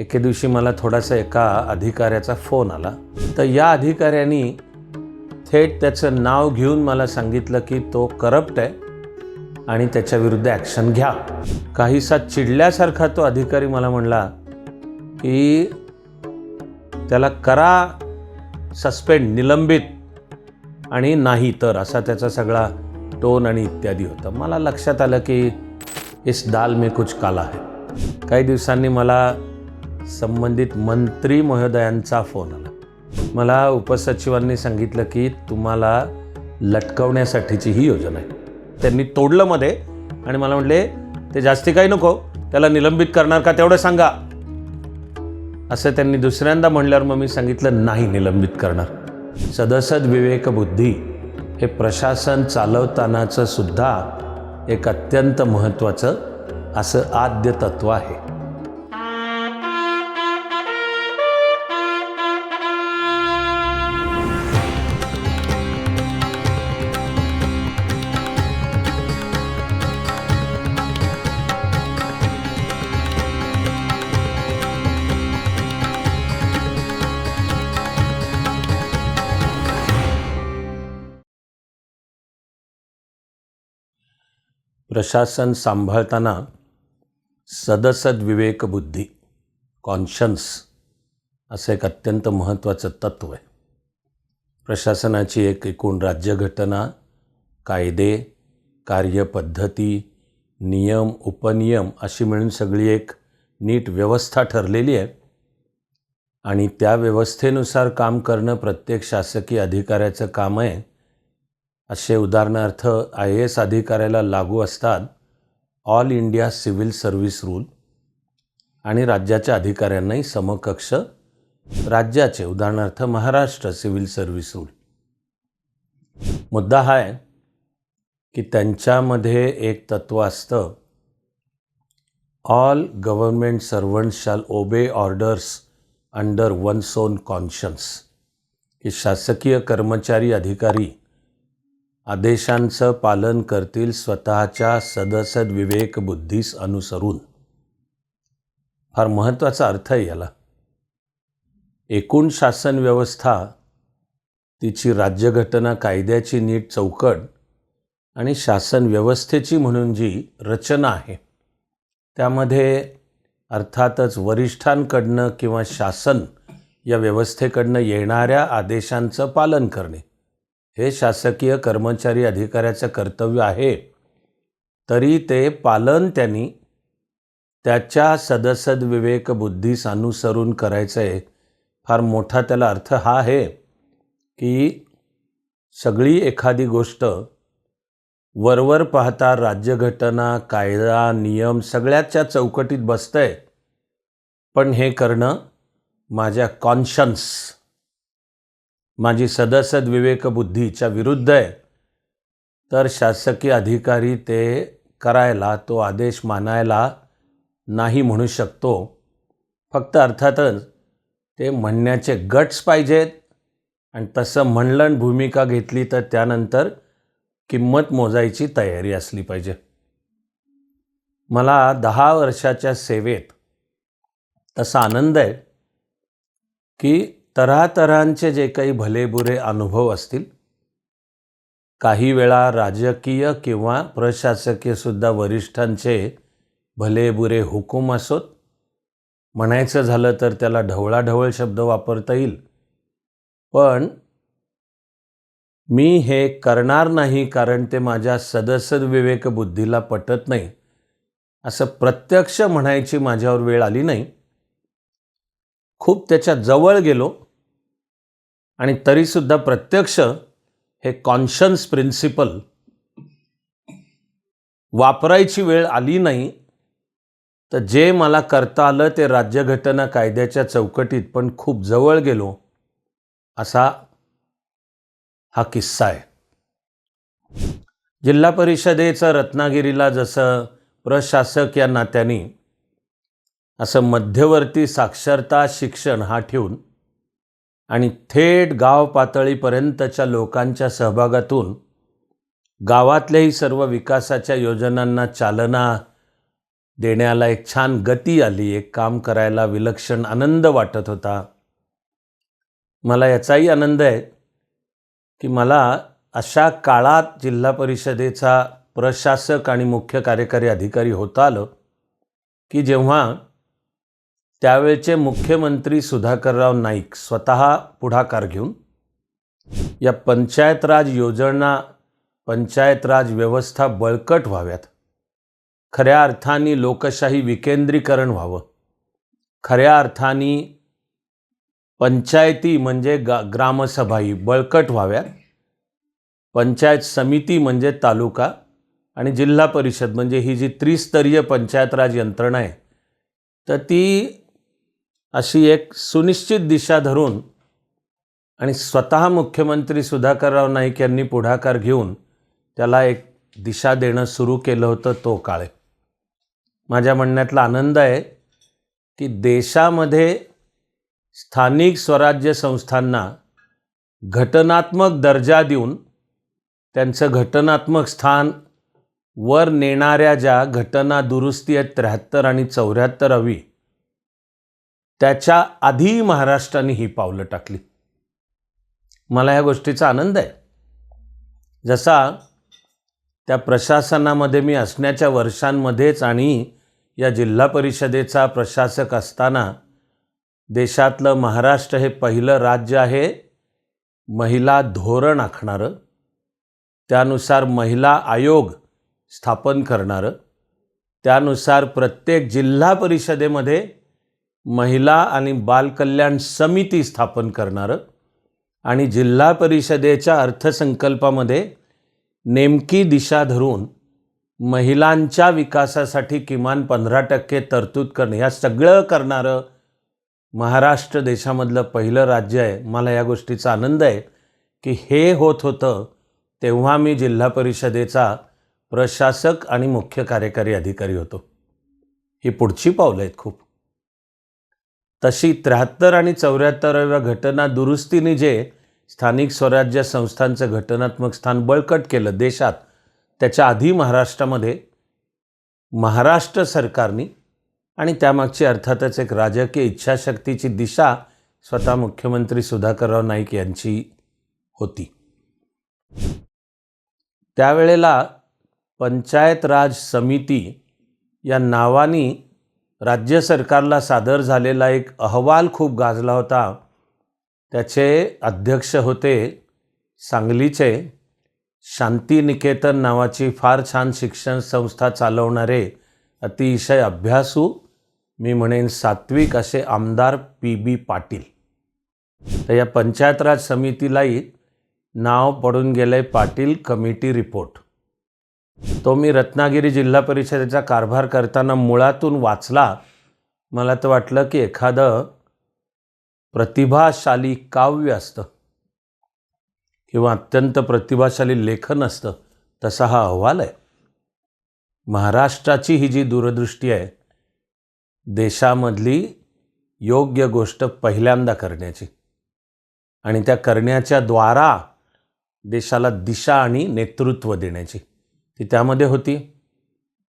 एके दिवशी मला थोडासा एका अधिकाऱ्याचा फोन आला. तर या अधिकाऱ्यांनी थेट त्याचं नाव घेऊन मला सांगितलं की तो करप्ट आहे आणि त्याच्या विरुद्ध ॲक्शन घ्या. काहीसा चिडल्यासारखा तो अधिकारी मला म्हणला की त्याला करा सस्पेंड निलंबित आणि नाही तर असा त्याचा सगळा टोन आणि इत्यादी होता. मला लक्षात आलं की इस दाल में कुछ काला है. काही दिवसांनी मला संबंधित मंत्री महोदयांचा फोन आला. मला उपसचिवांनी सांगितलं की तुम्हाला लटकवण्यासाठीची ही योजना आहे. त्यांनी तोडलं मध्ये आणि मला म्हटले ते जास्ती काही नको त्याला निलंबित करणार का तेवढं सांगा. असं त्यांनी दुसऱ्यांदा म्हणल्यावर मग मी सांगितलं नाही निलंबित करणार. सदसद विवेक बुद्धी हे प्रशासन चालवतानाचं सुद्धा एक अत्यंत महत्त्वाचं असं आद्य तत्व आहे. प्रशासन सांभाळताना सदसद विवेक बुद्धी कॉन्शन्स असं एक अत्यंत महत्त्वाचं तत्त्व आहे. प्रशासनाची एक एकूण राज्यघटना कायदे कार्यपद्धती नियम उपनियम अशी मिळून सगळी एक नीट व्यवस्था ठरलेली आहे. आणि त्या व्यवस्थेनुसार काम करणं प्रत्येक शासकीय अधिकाऱ्याचं काम आहे. असे उदाहरणार्थ आय ए एस अधिकाऱ्याला लागू असतात all India civil service rule आणि राज्याच्या अधिकाऱ्यांनाही समकक्ष राज्याचे उदाहरणार्थ महाराष्ट्र सिव्हिल सर्व्हिस रूल. मुद्दा हा आहे की त्यांच्यामध्ये एक तत्त्व असतं ऑल गव्हर्मेंट सर्वंट शाल ओबे ऑर्डर्स अंडर वन सोन कॉन्शन्स की शासकीय कर्मचारी अधिकारी आदेशांचं पालन करतील स्वतःच्या सदसद विवेक बुद्धीस अनुसरून. फार महत्त्वाचा अर्थ आहे याला. एकूण शासन व्यवस्था तिची राज्यघटना कायद्याची नीट चौकट आणि शासन व्यवस्थेची म्हणून जी रचना आहे त्यामध्ये अर्थातच वरिष्ठांकडनं किंवा शासन या व्यवस्थेकडनं येणाऱ्या आदेशांचं पालन करणे. हे शासकीय कर्मचारी अधिकाऱ्याचं कर्तव्य आहे. तरी ते पालन त्यांनी त्याच्या सदसद विवेक बुद्धीस अनुसरून करायचं आहे फार मोठा त्याला अर्थ हा आहे की सगळी एखादी गोष्ट वरवर पाहता राज्यघटना कायदा नियम सगळ्याच्या चौकटीत बसतंय. पण हे करणं माझ्या कॉन्शन्स माझी सदसद विवेक बुद्धीच्या विरुद्ध आहे. तर शासकीय अधिकारी ते करायला तो आदेश मानायला नाही म्हणू शकतो. फक्त अर्थातच ते म्हणण्याचे गट्स पाहिजेत. आणि तसं म्हणलं भूमिका घेतली तर त्यानंतर किंमत मोजायची तयारी असली पाहिजे. मला दहा वर्षाच्या सेवेत तसा आनंद आहे की तरातरांचे जे काही भलेबुरे अनुभव असतील काही वेळा राजकीय किंवा प्रशासकीयसुद्धा वरिष्ठांचे भलेबुरे हुकूम असोत. म्हणायचं झालं तर त्याला ढवळाढवळ शब्द वापरता येईल. पण मी हे करणार नाही कारण ते माझ्या सदसद विवेक बुद्धीला पटत नाही. असं प्रत्यक्ष म्हणायची माझ्यावर वेळ आली नाही. खूप त्याच्याजवळ गेलो. आणि तरीसुद्धा प्रत्यक्ष हे कॉन्शन्स प्रिन्सिपल वापरायची वेळ आली नाही तर जे मला करता आलं ते राज्यघटना कायद्याच्या चौकटीत पण खूप जवळ गेलो असा हा किस्सा आहे. जिल्हा परिषदेचं रत्नागिरीला जसं प्रशासक या नात्याने असं मध्यवर्ती साक्षरता शिक्षण हा ठेवून आणि थेट गाव पातळीपर्यंतच्या लोकांच्या सहभागातून गावातल्याही सर्व विकासाच्या योजनांना चालना देण्याला एक छान गती आली एक काम करायला विलक्षण आनंद वाटत होता. मला याचाही आनंद आहे की मला अशा काळात जिल्हा परिषदेचा प्रशासक आणि मुख्य कार्यकारी अधिकारी होता आलं की जेव्हा त्यावेळचे मुख्यमंत्री सुधाकरराव नाईक स्वतः पुढाकार घेऊन या पंचायत राज योजना पंचायत राज व्यवस्था बळकट व्हाव्यात. खऱ्या अर्थाने लोकशाही विकेंद्रीकरण व्हावं. खऱ्या अर्थाने पंचायती म्हणजे गा ग्रामसभाही बळकट व्हाव्यात. पंचायत समिती म्हणजे तालुका आणि जिल्हा परिषद म्हणजे ही जी त्रिस्तरीय पंचायत राज यंत्रणा आहे तर ती अशी एक सुनिश्चित दिशा धरून आणि स्वतः मुख्यमंत्री सुधाकरराव नाईक यांनी पुढाकार घेऊन त्याला एक दिशा देणं सुरू केलं होतं तो काळे. माझ्या म्हणण्यातला आनंद आहे की देशामध्ये स्थानिक स्वराज्य संस्थांना घटनात्मक दर्जा देऊन त्यांचं घटनात्मक स्थान वर नेणाऱ्या ज्या घटना दुरुस्ती आहेत त्र्याहत्तर आणि चौऱ्याहत्तर हवी त्याच्या आधी महाराष्ट्राने ही पावलं टाकली. मला ह्या गोष्टीचा आनंद आहे. जसा त्या प्रशासनामध्ये मी असण्याच्या वर्षांमध्येच आणि या जिल्हा परिषदेचा प्रशासक असताना देशातलं महाराष्ट्र हे पहिलं राज्य आहे महिला धोरण आखणारं त्यानुसार महिला आयोग स्थापन करणारं त्यानुसार प्रत्येक जिल्हा परिषदेमध्ये महिला आणि बालकल्याण समिती स्थापन करणारं आणि जिल्हा परिषदेच्या अर्थसंकल्पामध्ये नेमकी दिशा धरून महिलांच्या विकासासाठी किमान पंधरा टक्के तरतूद करणं ह्या सगळं करणारं महाराष्ट्र देशामधलं पहिलं राज्य आहे. मला या गोष्टीचा आनंद आहे की हे होत होतं तेव्हा मी जिल्हा परिषदेचा प्रशासक आणि मुख्य कार्यकारी अधिकारी होतो. ही पुढची पावलं आहेत खूप. तशी त्र्याहत्तर आणि चौऱ्याहत्तराव्या घटना दुरुस्तीने जे स्थानिक स्वराज्य संस्थांचं घटनात्मक स्थान बळकट केलं देशात त्याच्या आधी महाराष्ट्रामध्ये महाराष्ट्र सरकारने आणि त्यामागची अर्थातच एक राजकीय इच्छाशक्तीची दिशा स्वतः मुख्यमंत्री सुधाकरराव नाईक यांची होती. त्यावेळेला पंचायत राज समिती या नावाने राज्य सरकारला सादर झालेला एक अहवाल खूप गाजला होता. त्याचे अध्यक्ष होते सांगलीचे शांतिनिकेतन नावाची फार छान शिक्षण संस्था चालवणारे अतिशय अभ्यासू मी म्हणेन सात्विक असे आमदार पी बी पाटील. तर या पंचायत राज समितीलाही नाव पडून गेलं आहे पाटील कमिटी रिपोर्ट. तो मी रत्नागिरी जिल्हा परिषदेचा कारभार करताना मुळातून वाचला मला तर वाटलं की एखादं प्रतिभाशाली काव्य असतं किंवा अत्यंत प्रतिभाशाली लेखन असतं तसा हा अहवाल आहे. महाराष्ट्राची ही जी दूरदृष्टी आहे देशामधली योग्य गोष्ट पहिल्यांदा करण्याची आणि त्या करण्याच्या द्वारा देशाला दिशा आणि नेतृत्व देण्याची. ती त्यामध्ये होती.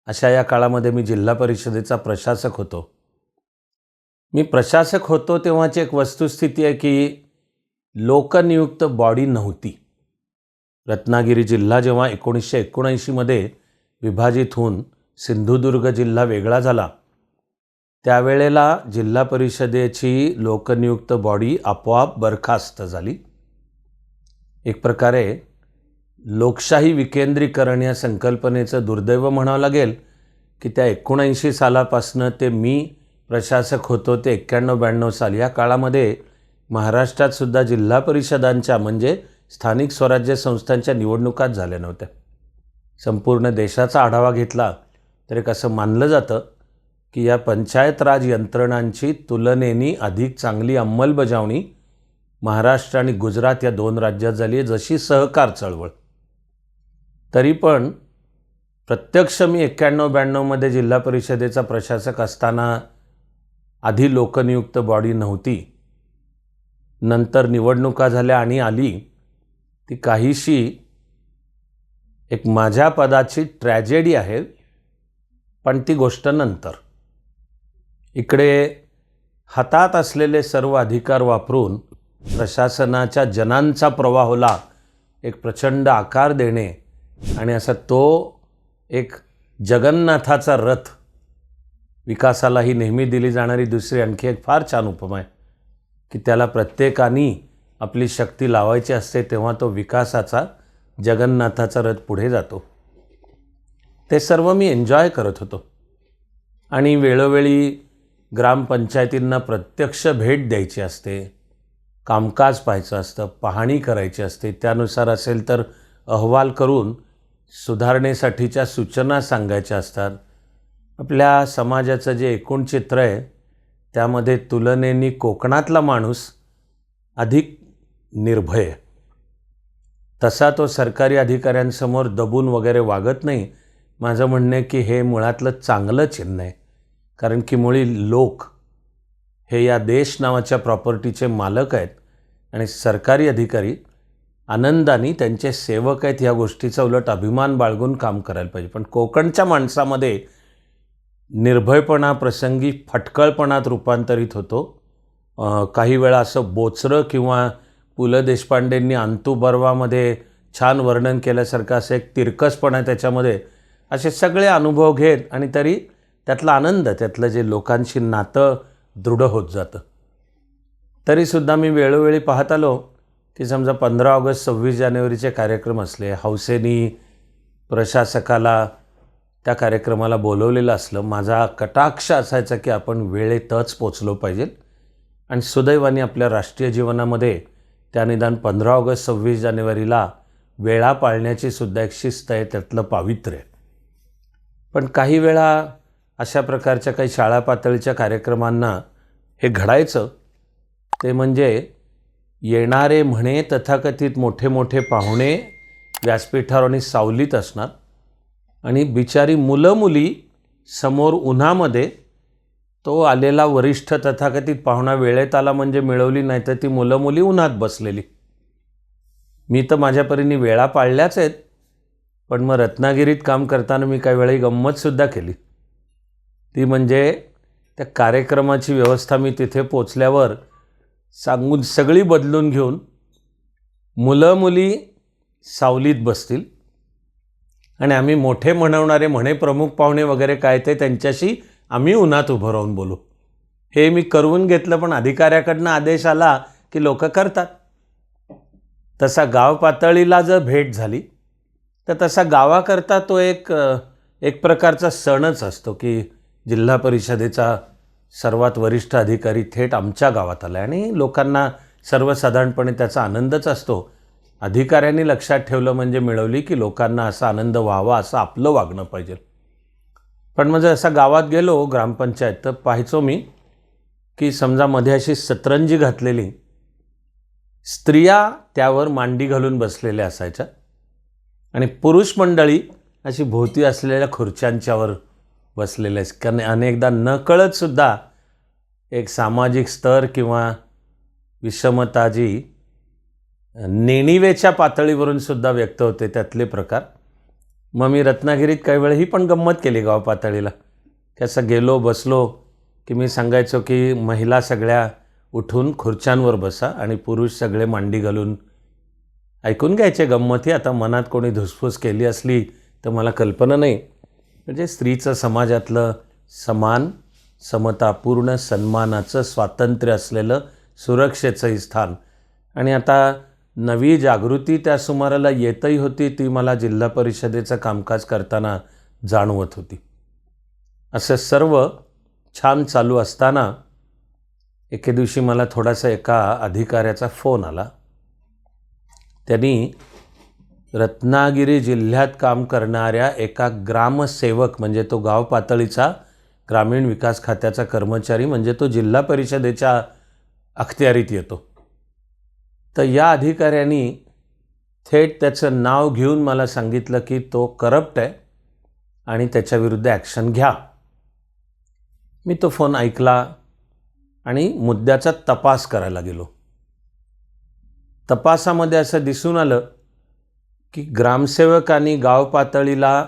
अशा या काळामध्ये मी जिल्हा परिषदेचा प्रशासक होतो. मी प्रशासक होतो तेव्हाची एक वस्तुस्थिती आहे की लोकनियुक्त बॉडी नव्हती. रत्नागिरी जिल्हा जेव्हा एकोणीसशे एकोणऐंशीमध्ये विभाजित होऊन सिंधुदुर्ग जिल्हा वेगळा झाला त्यावेळेला जिल्हा परिषदेची लोकनियुक्त बॉडी आपोआप बरखास्त झाली. एक प्रकारे लोकशाही विकेंद्रीकरण या संकल्पनेचं दुर्दैव म्हणावं लागेल की त्या एकोणऐंशी सालापासनं ते मी प्रशासक होतो ते एक्क्याण्णव ब्याण्णव साल. या काळामध्ये महाराष्ट्रातसुद्धा जिल्हा परिषदांच्या म्हणजे स्थानिक स्वराज्य संस्थांच्या निवडणुकाच झाल्या नव्हत्या. संपूर्ण देशाचा आढावा घेतला तर एक असं मानलं जातं की या पंचायत राज यंत्रणांची तुलनेनी अधिक चांगली अंमलबजावणी महाराष्ट्र आणि गुजरात या दोन राज्यात झाली आहे जशी सहकार चळवळ. तरी पण प्रत्यक्ष मी एक्क्याण्णव ब्याण्णवमध्ये जिल्हा परिषदेचा प्रशासक असताना आधी लोकनियुक्त बॉडी नव्हती. नंतर निवडणुका झाल्या आणि आली. ती काहीशी एक माझ्या पदाची ट्रॅजेडी आहे पण ती गोष्ट नंतर. इकडे हातात असलेले सर्व अधिकार वापरून प्रशासनाच्या जनांचा प्रवाहाला एक प्रचंड आकार देणे आणि असा तो एक जगन्नाथाचा रथ विकासाला ही नेहमी दिली जाणारी दुसरी आणखी एक फार छान उपमा आहे की त्याला प्रत्येकाने आपली शक्ती लावायची असते तेव्हा तो विकासाचा जगन्नाथाचा रथ पुढे जातो. ते सर्व मी एन्जॉय करत होतो. आणि वेळोवेळी ग्रामपंचायतींना प्रत्यक्ष भेट द्यायची असते कामकाज पाहायचं असतं पाहणी करायची असते त्यानुसार असेल तर अहवाल करून सुधारणेसाठीच्या सूचना सांगायच्या असतात. आपल्या समाजाचं जे एकूण चित्र आहे त्यामध्ये तुलनेने कोकणातला माणूस अधिक निर्भय आहे. तसा तो सरकारी अधिकाऱ्यांसमोर दबून वगैरे वागत नाही. माझं म्हणणं आहे की हे मुळातलं चांगलं चिन्ह आहे. कारण की मुळी लोक हे या देश नावाच्या प्रॉपर्टीचे मालक आहेत. आणि सरकारी अधिकारी आनंदाने त्यांचे सेवक आहेत या गोष्टीचा उलट अभिमान बाळगून काम करायला पाहिजे. पण कोकणच्या माणसामध्ये निर्भयपणा प्रसंगी फटकळपणात रूपांतरित होतो. काही वेळा असं बोचरं किंवा पु ल देशपांडेंनी अंतू बर्वामध्ये छान वर्णन केल्यासारखं असं एक तिरकसपणा त्याच्यामध्ये. असे सगळे अनुभव घेत आणि तरी त्यातला आनंद त्यातलं जे लोकांशी नातं दृढ होत जातं. तरीसुद्धा मी वेळोवेळी पाहत आलो. की समजा पंधरा ऑगस्ट सव्वीस जानेवारीचे कार्यक्रम असले हौसेनी प्रशासकाला त्या कार्यक्रमाला बोलवलेलं असलं माझा कटाक्ष असायचा की आपण वेळेतच पोचलो पाहिजे. आणि सुदैवाने आपल्या राष्ट्रीय जीवनामध्ये त्या निदान पंधरा ऑगस्ट सव्वीस जानेवारीला वेळा पाळण्याची सुद्धा एक शिस्त आहे त्यातलं पावित्र्य आहे. पण काही वेळा अशा प्रकारच्या काही शाळा पातळीच्या कार्यक्रमांना हे घडायचं. ते म्हणजे येणारे म्हणे तथाकथित मोठे मोठे पाहुणे व्यासपीठावर आणि सावलीत असणार. आणि बिचारी मुलं मुली समोर उन्हामध्ये तो आलेला वरिष्ठ तथाकथित पाहुणा वेळेत आला म्हणजे मिळवली नाही तर ती मुलं मुली उन्हात बसलेली. मी तर माझ्या परीने वेळा पाळल्याच आहेत पण मग रत्नागिरीत काम करताना मी काही वेळी गंमतसुद्धा केली. ती म्हणजे त्या कार्यक्रमाची व्यवस्था मी तिथे पोचल्यावर सांगून सगळी बदलून घेऊन मुलं मुली सावलीत बसतील. आणि आम्ही मोठे म्हणवणारे म्हणे प्रमुख पाहुणे वगैरे काय ते त्यांच्याशी आम्ही उन्हात उभं राहून बोलू. हे मी करून घेतलं पण अधिकाऱ्याकडनं आदेश आला की लोक करतात. तसा गाव पातळीला जर भेट झाली तर तसा गावाकरता तो एक एक प्रकारचा सणच असतो की जिल्हा परिषदेचा सर्वात वरिष्ठ अधिकारी थेट आमच्या गावात आला आणि लोकांना सर्वसाधारणपणे त्याचा आनंदच असतो. अधिकाऱ्यांनी लक्षात ठेवलं म्हणजे मिळवली की लोकांना असा आनंद व्हावा असं आपलं वागणं पाहिजे. पण मग जर असा गावात गेलो ग्रामपंचायत तर पाहायचो मी की समजा मध्ये अशी सतरंजी घातलेली. स्त्रिया त्यावर मांडी घालून बसलेल्या असायच्या. आणि पुरुष मंडळी अशी भोवती असलेल्या खुर्च्यांच्यावर बसलेले आहेस कारण अनेकदा नकळतसुद्धा एक सामाजिक स्तर किंवा विषमता जी नेणिवेच्या पातळीवरून सुद्धा व्यक्त होते त्यातले प्रकार. मग मी रत्नागिरीत काही वेळ ही पण गंमत केली गाव पातळीला. कसं गेलो बसलो की मी सांगायचो की महिला सगळ्या उठून खुर्च्यांवर बसा आणि पुरुष सगळे मांडी घालून ऐकून घ्यायचे गंमती आता मनात कोणी धुसफूस केली असली तर मला कल्पना नाही. म्हणजे स्त्रीचं समाजातलं समान समतापूर्ण सन्मानाचं स्वातंत्र्य असलेलं सुरक्षेचंही स्थान. आणि आता नवी जागृती त्या सुमाराला येतही होती ती मला जिल्हा परिषदेचं कामकाज करताना जाणवत होती. असं सर्व छान चालू असताना एके दिवशी मला थोडासा एका अधिकाऱ्याचा फोन आला. त्यांनी रत्नागिरी जिल्ह्यात काम करणाऱ्या एका ग्रामसेवक म्हणजे तो गाव पातळीचा ग्रामीण विकास खात्याचा कर्मचारी म्हणजे तो जिल्हा परिषदेच्या अखत्यारीत येतो. तर या अधिकाऱ्यांनी थेट त्याचं नाव घेऊन मला सांगितलं की तो करप्ट आहे आणि त्याच्याविरुद्ध ॲक्शन घ्या. मी तो फोन ऐकला आणि मुद्द्याचा तपास करायला गेलो. तपासामध्ये असं दिसून आलं की ग्रामसेवकांनी गाव पातळीला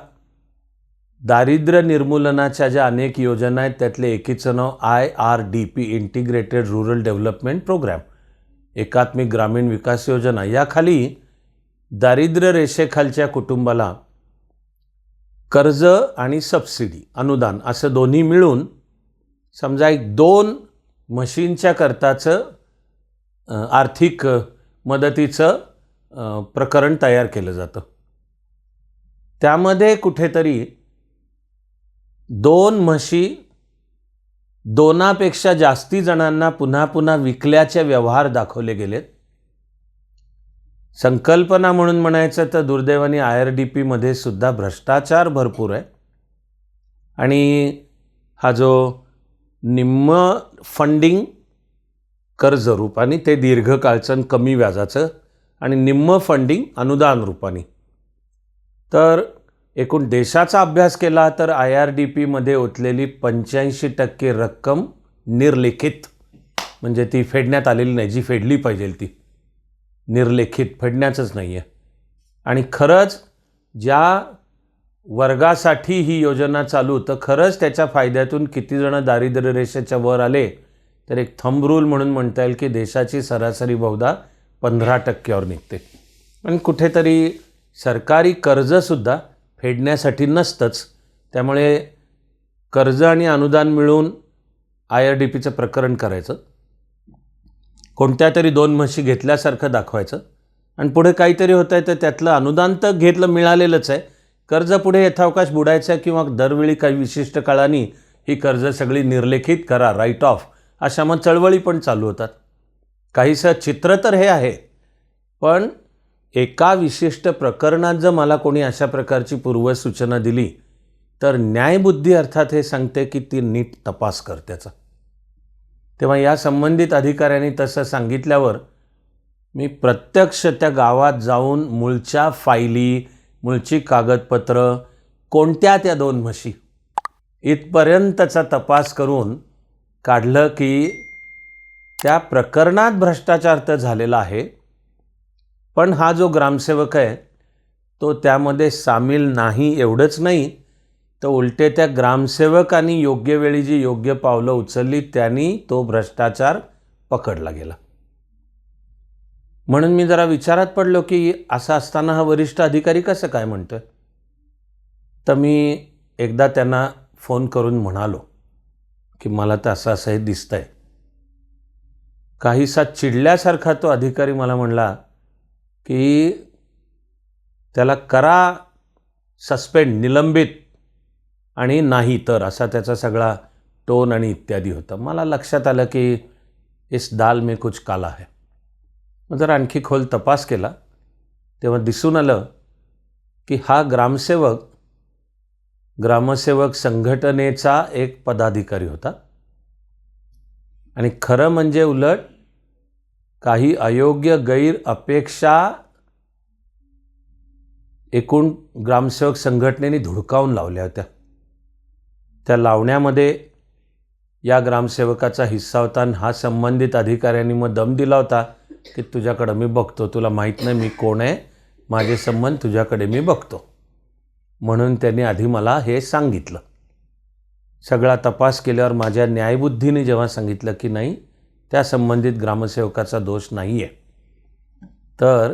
दारिद्र्य निर्मूलनाच्या ज्या अनेक योजना आहेत त्यातले एकीचं नाव I R D P integrated rural development programme एकात्मिक ग्रामीण विकास योजना. याखाली दारिद्र्य रेषेखालच्या कुटुंबाला कर्ज आणि सबसिडी अनुदान असं दोन्ही मिळून समजा एक दोन मशीनच्या करताचं आर्थिक मदतीचं प्रकरण तयार केलं जातं. त्यामध्ये कुठेतरी दोन म्हशी दोनापेक्षा जास्ती जणांना पुन्हा पुन्हा विकल्याचे व्यवहार दाखवले गेलेत. संकल्पना म्हणून म्हणायचं तर दुर्दैवाने आय आर डी पीमध्ये सुद्धा भ्रष्टाचार भरपूर आहे. आणि हा जो निम्म फंडिंग कर्ज रूपाने ते दीर्घकाळचं कमी व्याजाचं आणि निम्म फंडिंग अनुदान रूपाने. तर एकूण देशाचा अभ्यास केला तर आय आर डी पीमध्ये ओतलेली पंच्याऐंशी टक्के रक्कम निर्लेखित म्हणजे ती फेडण्यात आलेली नाही जी फेडली पाहिजे ती. निर्लेखित फेडण्याचंच नाही आहे आणि खरंच ज्या वर्गासाठी ही योजना चालू तर खरंच त्याच्या फायद्यातून कितीजणं दारिद्र्यरेषेच्या दारिद्र्य रेषेच्या वर आले तर एक थंब रूल म्हणून म्हणता येईल की देशाची सरासरी बहुधा पंधरा टक्क्यावर निघते. आणि कुठेतरी सरकारी कर्जसुद्धा फेडण्यासाठी नसतंच. त्यामुळे कर्ज आणि अनुदान मिळून आय आर डी पीचं प्रकरण करायचं. कोणत्या तरी दोन म्हशी घेतल्यासारखं दाखवायचं. आणि पुढे काहीतरी होतं आहे तर त्यातलं अनुदान तर घेतलं मिळालेलंच आहे. कर्ज पुढे यथावकाश बुडायचं किंवा दरवेळी काही विशिष्ट काळाने ही कर्ज सगळी निर्लेखित करा राईट ऑफ अशा मग चळवळी पण चालू होतात. काहीसं चित्र तर हे आहे पण एका विशिष्ट प्रकरणात जर मला कोणी अशा प्रकारची पूर्वसूचना दिली तर न्यायबुद्धी अर्थात हे सांगते की ती नीट तपास कर त्याचा. तेव्हा या संबंधित अधिकाऱ्यांनी तसं सांगितल्यावर मी प्रत्यक्ष त्या गावात जाऊन मूळच्या फायली मूळची कागदपत्र कोणत्या त्या दोन म्हशी इथपर्यंतचा तपास करून काढलं की त्या प्रकरणात भ्रष्टाचार तर झालेला आहे पण हा जो ग्रामसेवक आहे तो त्यामध्ये सामील नाही एवढंच नाही तर उलटे त्या ग्रामसेवकांनी योग्य वेळी जी योग्य पावलं उचलली त्यांनी तो भ्रष्टाचार पकडला गेला. म्हणून मी जरा विचारात पडलो की असं असताना हा वरिष्ठ अधिकारी कसं काय म्हणतोय? तर मी एकदा त्यांना फोन करून म्हणालो की मला तर असं असं हे दिसतंय. काहीसा चिडल्यासारखा तो अधिकारी मला म्हणला की त्याला करा सस्पेंड निलंबित आणि नाही तर असा त्याचा सगळा टोन आणि इत्यादी होता. मला लक्षात आलं की इस दाल में कुछ काला है. मग जर आणखी खोल तपास केला. तेव्हा दिसून आलं की हा ग्रामसेवक ग्रामसेवक संघटनेचा एक पदाधिकारी होता. आणि खरं म्हणजे उलट काही अयोग्य गैर अपेक्षा एकूण ग्रामसेवक संघटनेने धुडकावून लावल्या होत्या. त्या लावण्यामध्ये या ग्रामसेवकाचा हिस्सा होता आणि हा संबंधित अधिकाऱ्यांनी मग दम दिला होता की तुझ्याकडं मी बघतो तुला माहीत नाही मी कोण आहे माझे संबंध तुझ्याकडे मी बघतो. म्हणून त्यांनी आधी मला हे सांगितलं. सगळा तपास केल्यावर माझ्या न्यायबुद्धीने जेव्हा सांगितलं की नाही त्या संबंधित ग्रामसेवकाचा दोष नाही आहे तर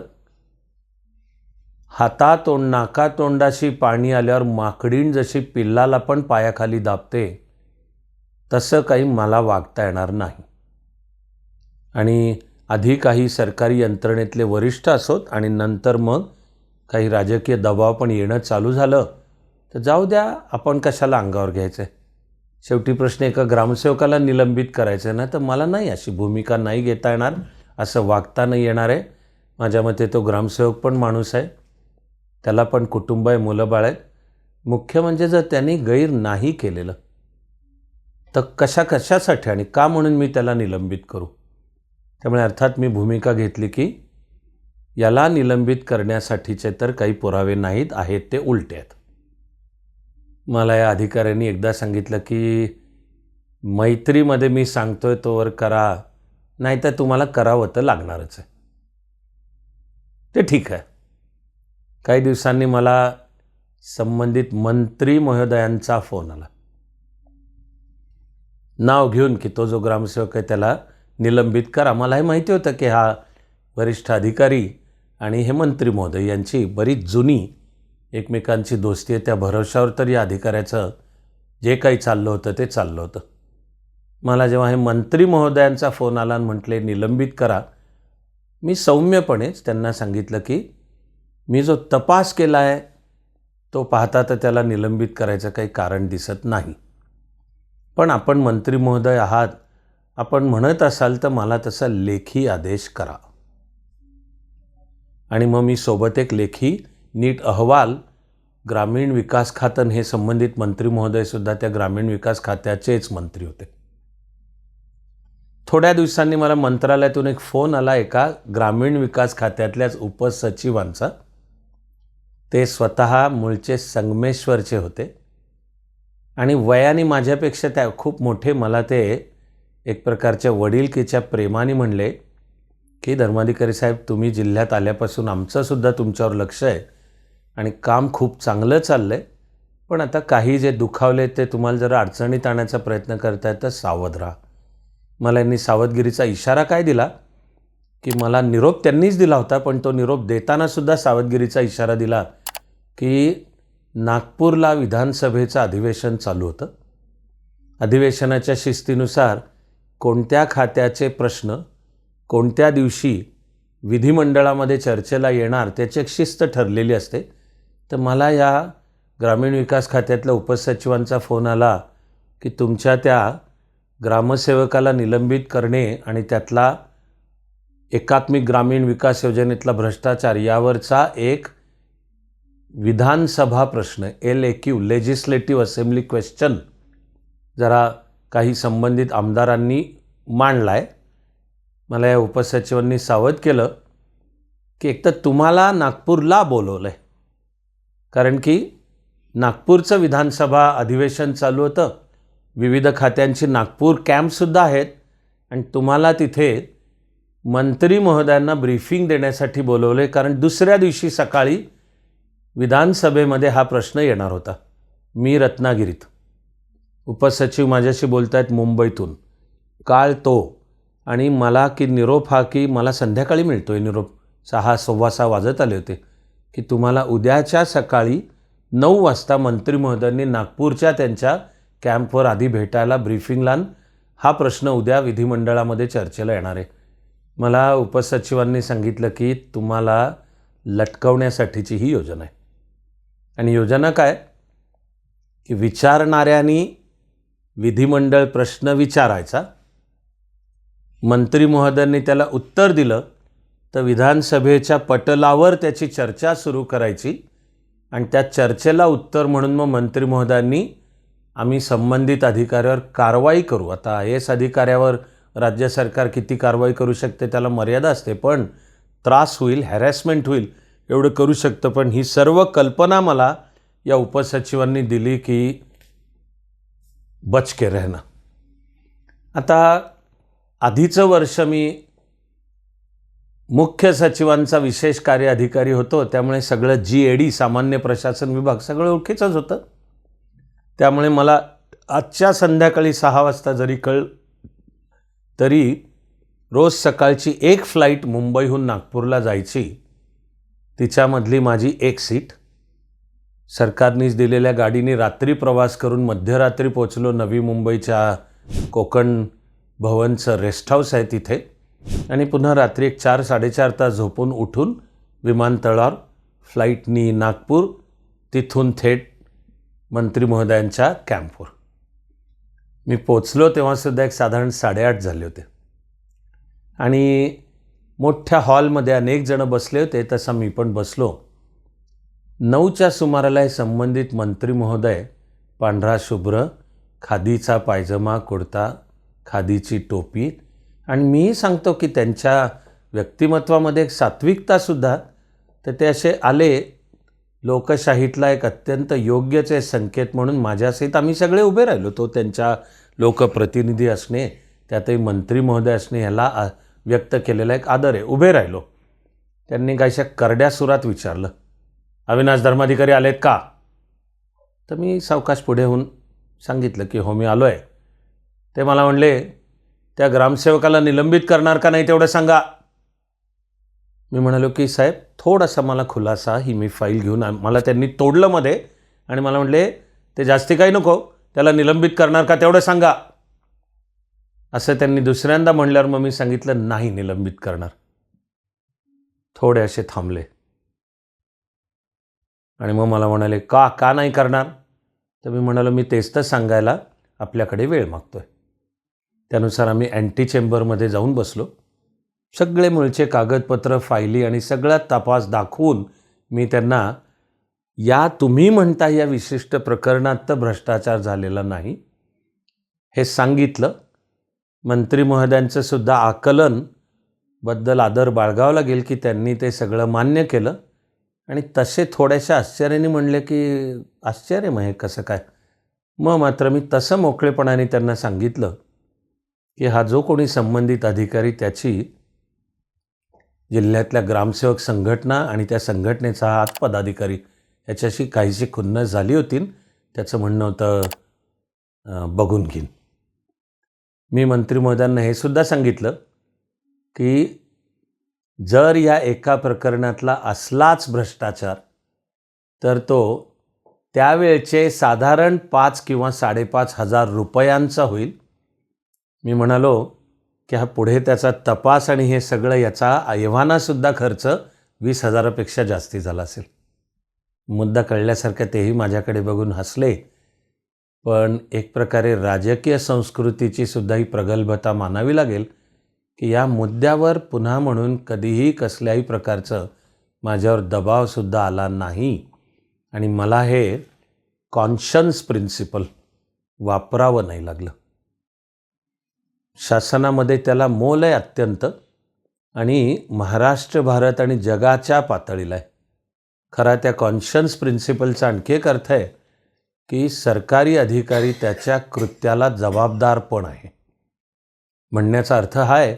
हातातोंड नाकातोंडाशी पाणी आल्यावर माकडीण जशी पिल्लाला पण पायाखाली दाबते तसं काही मला वागता येणार नाही. आणि आधी काही सरकारी यंत्रणेतले वरिष्ठ असोत आणि नंतर मग काही राजकीय दबाव पण येणं चालू झालं तर जाऊ द्या आपण कशाला अंगावर घ्यायचं आहे शेवटी प्रश्न एका ग्रामसेवकाला निलंबित करायचं आहे ना तर मला नाही अशी भूमिका नाही घेता येणार असं वागता नाही येणार आहे. माझ्या मते तो ग्रामसेवक पण माणूस आहे. त्याला पण कुटुंब आहे मुलं बाळ आहेत मुख्य म्हणजे जर त्यांनी गैर नाही केलेलं तर कशा कशासाठी आणि का म्हणून मी त्याला निलंबित करू? त्यामुळे अर्थात मी भूमिका घेतली की याला निलंबित करण्यासाठीचे तर काही पुरावे नाहीत आहेत ते उलटे आहेत. मला या अधिकाऱ्यांनी एकदा सांगितलं की मैत्रीमध्ये मी सांगतोय तोवर करा नाही तर तुम्हाला करावं तर लागणारच आहे. ते ठीक आहे. काही दिवसांनी मला संबंधित मंत्री महोदयांचा फोन आला. नाव घेऊन की तो जो ग्रामसेवक आहे त्याला निलंबित करा. मला हे माहिती होतं की हा वरिष्ठ अधिकारी आणि हे मंत्री महोदय यांची बरीच जुनी एकमेकांची दोस्ती आहे त्या भरवशावर तर या अधिकाऱ्याचं जे काही चाललं होतं ते चाललं होतं. मला जेव्हा हे मंत्री महोदयांचा फोन आला आणि म्हटले निलंबित करा मी सौम्यपणेच त्यांना सांगितलं की मी जो तपास केला आहे तो पाहता तर त्याला निलंबित करायचं काही कारण दिसत नाही. पण आपण मंत्री महोदय आहात आपण म्हणत असाल तर मला तसा लेखी आदेश करा. आणि मग मी सोबत एक लेखी नीट अहवाल ग्रामीण विकास खातं हे संबंधित मंत्री महोदयसुद्धा त्या ग्रामीण विकास खात्याचेच मंत्री होते. थोड्या दिवसांनी मला मंत्रालयातून एक फोन आला एका ग्रामीण विकास खात्यातल्याच उपसचिवांचा. ते स्वतः मूळचे संगमेश्वरचे होते. आणि वयाने माझ्यापेक्षा त्या खूप मोठे मला ते एक प्रकारच्या वडीलकीच्या प्रेमाने म्हणले की धर्माधिकारी साहेब तुम्ही जिल्ह्यात आल्यापासून आमचंसुद्धा तुमच्यावर लक्ष आहे. आणि काम खूप चांगलं चाललं आहे पण आता काही जे दुखावले ते तुम्हाला जरा अडचणीत आणायचा प्रयत्न करताय तर सावध राहा. मला यांनी सावधगिरीचा इशारा काय दिला? की मला निरोप त्यांनीच दिला होता पण तो निरोप देतानासुद्धा सावधगिरीचा इशारा दिला की नागपूरला विधानसभेचं अधिवेशन चालू होतं. अधिवेशनाच्या शिस्तीनुसार कोणत्या खात्याचे प्रश्न कोणत्या दिवशी विधिमंडळामध्ये चर्चेला येणार त्याची एक शिस्त ठरलेली असते. तर मला या ग्रामीण विकास खात्यातल्या उपसचिवांचा फोन आला की तुमच्या त्या ग्रामसेवकाला निलंबित करणे आणि त्यातला एकात्मिक ग्रामीण विकास योजनेतला भ्रष्टाचार यावरचा एक विधानसभा प्रश्न L A Q legislative assembly question जरा काही संबंधित आमदारांनी मांडला आहे मला या उपसचिवांनी सावध केलं की एकतर तुम्हाला नागपूरला बोलवलं आहे कारण की नागपूरचं विधानसभा अधिवेशन चालू होतं. विविध खात्यांची नागपूर कॅम्पसुद्धा आहेत. आणि तुम्हाला तिथे मंत्री महोदयांना ब्रीफिंग देण्यासाठी बोलवले कारण दुसऱ्या दिवशी सकाळी विधानसभेमध्ये हा प्रश्न येणार होता. मी रत्नागिरीत. उपसचिव माझ्याशी बोलत आहेत मुंबईतून. काळ तो. आणि मला की निरोप हा की मला संध्याकाळी मिळतो आहे निरोप. सहा सव्वा सहा वाजत आले होते. की तुम्हाला उद्याच्या सकाळी नऊ वाजता मंत्री महोदयांनी नागपूरच्या त्यांच्या कॅम्पवर आधी भेटायला ब्रीफिंगला हा प्रश्न उद्या विधिमंडळामध्ये चर्चेला येणार आहे. मला उपसचिवांनी सांगितलं की तुम्हाला लटकवण्यासाठीची ही योजना आहे. आणि योजना काय? की विचारणाऱ्यांनी विधिमंडळ प्रश्न विचारायचा. मंत्री महोदयांनी त्याला उत्तर दिलं. तर विधानसभेच्या पटलावर त्याची चर्चा सुरू करायची. आणि त्या चर्चेला उत्तर म्हणून मग मंत्री महोदयांनी आम्ही संबंधित अधिकाऱ्यावर कारवाई करू. आता आय एस अधिकाऱ्यावर राज्य सरकार किती कारवाई करू शकते त्याला मर्यादा असते पण त्रास होईल हॅरॅसमेंट होईल एवढं करू शकतं. पण ही सर्व कल्पना मला या उपसचिवांनी दिली की बचके रहना आता आधीचं वर्ष मी मुख्य सचिवांचा विशेष कार्य अधिकारी होतो त्यामुळे सगळं जी ए डी सामान्य प्रशासन विभाग सगळं ओळखीचंच होतं. त्यामुळे मला आजच्या संध्याकाळी सहा वाजता जरी कळ तरी रोज सकाळची एक फ्लाईट मुंबईहून नागपूरला जायची तिच्यामधली माझी एक सीट. सरकारनीच दिलेल्या गाडीने रात्री प्रवास करून मध्यरात्री पोचलो नवी मुंबईच्या कोकण भवनचं रेस्ट हाऊस आहे तिथे. आणि पुन्हा रात्री एक चार साडेचार तास झोपून उठून विमानतळावर फ्लाईटनी नागपूर तिथून थेट मंत्री महोदयांच्या कॅम्पवर. मी पोचलो तेव्हासुद्धा एक साधारण साडेआठ झाले होते. आणि मोठ्या हॉलमध्ये अनेक जणं बसले होते तसा मी पण बसलो. नऊच्या सुमाराला हे संबंधित मंत्री महोदय पांढरा शुभ्र खादीचा पायजमा कुर्ता खादीची टोपी आणि मीही सांगतो की त्यांच्या व्यक्तिमत्वामध्ये एक सात्विकतासुद्धा तर ते असे आले लोकशाहीतला एक अत्यंत योग्यचे संकेत म्हणून माझ्यासहित आम्ही सगळे उभे राहिलो. तो त्यांच्या लोकप्रतिनिधी असणे त्यातही मंत्री महोदय असणे ह्याला व्यक्त केलेला एक आदर आहे. उभे राहिलो. त्यांनी काहीशा करड्या सुरात विचारलं. अविनाश धर्माधिकारी आलेत का? तर मी सावकाश पुढे होऊन सांगितलं की हो मी आलो आहे ते मला म्हणले त्या ग्रामसेवकाला निलंबित करणार का नाही तेवढं सांगा. मी म्हणालो की साहेब थोडासा मला खुलासा ही मी फाईल घेऊन मला त्यांनी तोडलं मध्ये आणि मला म्हटले ते जास्ती काही नको त्याला निलंबित करणार का तेवढं सांगा. असं त्यांनी दुसऱ्यांदा म्हणल्यावर मग मी सांगितलं नाही निलंबित करणार. थोडे असे थांबले. आणि मग मला म्हणाले का का नाही करणार? तर मी म्हणालो मी तेच तर सांगायला आपल्याकडे वेळ मागतोय. त्यानुसार आम्ही अँटी चेंबरमध्ये जाऊन बसलो. सगळे मूळचे कागदपत्र फायली आणि सगळा तपास दाखवून मी त्यांना या तुम्ही म्हणता या विशिष्ट प्रकरणात तर भ्रष्टाचार झालेला नाही. हे सांगितलं. मंत्री महोदयांचं सुद्धा आकलनबद्दल आदर बाळगावं लागेल की त्यांनी ते सगळं मान्य केलं. आणि तसे थोड्याशा आश्चर्याने म्हणले की आश्चर्य मग हे कसं काय? मग मात्र मी तसं मोकळेपणाने त्यांना सांगितलं. की हा जो कोणी संबंधित अधिकारी त्याची जिल्ह्यातल्या ग्रामसेवक संघटना आणि त्या संघटनेचा हा पदाधिकारी याच्याशी काहीशी खुन्नस झाली होती त्याचं म्हणणं होतं बघून घेईन. मी मंत्री महोदयांना हे सुद्धा सांगितलं की जर या एका प्रकरणातला असलाच भ्रष्टाचार तर तो त्यावेळचे साधारण पाच किंवा साडेपाच हजार रुपयांचा होईल. मी म्हणालो की हा पुढे त्याचा तपास आणि हे सगळं याचा एव्हानासुद्धा खर्च वीस हजारापेक्षा जास्ती झाला असेल. मुद्दा कळल्यासारखं तेही माझ्याकडे बघून हसले. पण एक प्रकारे राजकीय संस्कृतीची सुद्धा ही प्रगल्भता मानावी लागेल की या मुद्द्यावर पुन्हा म्हणून कधीही कसल्याही प्रकारचं माझ्यावर दबावसुद्धा आला नाही. आणि मला हे कॉन्शन्स प्रिन्सिपल वापरावं नाही लागलं. शासनामध्ये त्याला मोल आहे अत्यंत. आणि महाराष्ट्र भारत आणि जगाच्या पातळीला आहे. खरा त्या कॉन्शन्स प्रिन्सिपलचा आणखी एक अर्थ आहे की सरकारी अधिकारी त्याच्या कृत्याला जबाबदार पण आहे. म्हणण्याचा अर्थ हा आहे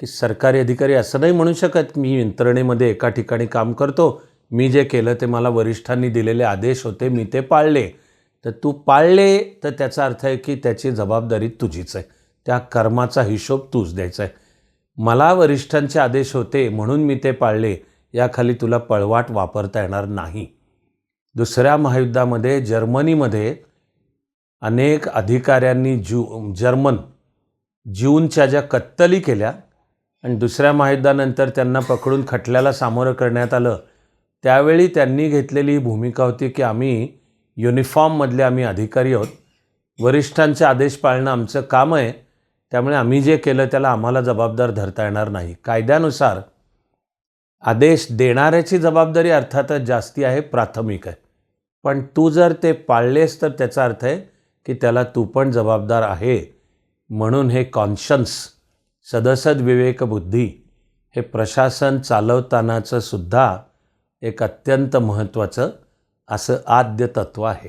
की सरकारी अधिकारी असं नाही म्हणू शकत मी यंत्रणेमध्ये एका ठिकाणी काम करतो मी जे केलं ते मला वरिष्ठांनी दिलेले आदेश होते मी ते पाळले. तर तू पाळले तर त्याचा अर्थ आहे की त्याची जबाबदारी तुझीच आहे. त्या कर्माचा हिशोब तूच द्यायचा आहे. मला वरिष्ठांचे आदेश होते म्हणून मी ते पाळले. याखाली तुला पळवाट वापरता येणार नाही. दुसऱ्या महायुद्धामध्ये जर्मनीमध्ये अनेक अधिकाऱ्यांनी ज्यू जर्मन ज्यूंच्या ज्या कत्तली केल्या आणि दुसऱ्या महायुद्धानंतर त्यांना पकडून खटल्याला सामोरं करण्यात आलं त्यावेळी त्यांनी घेतलेली ही भूमिका होती की आम्ही युनिफॉर्ममधले आम्ही अधिकारी आहोत. वरिष्ठांचे आदेश पाळणं आमचं काम आहे. त्यामुळे आम्ही जे केलं त्याला आम्हाला जबाबदार धरता येणार नाही. कायद्यानुसार आदेश देणाऱ्याची जबाबदारी अर्थातच जास्ती आहे प्राथमिक आहे. पण तू जर ते पाळलेस तर त्याचा अर्थ आहे की त्याला तू पण जबाबदार आहे म्हणून हे कॉन्शन्स सदसद विवेकबुद्धी हे प्रशासन चालवतानाचं सुद्धा एक अत्यंत महत्त्वाचं असं आद्य तत्व आहे.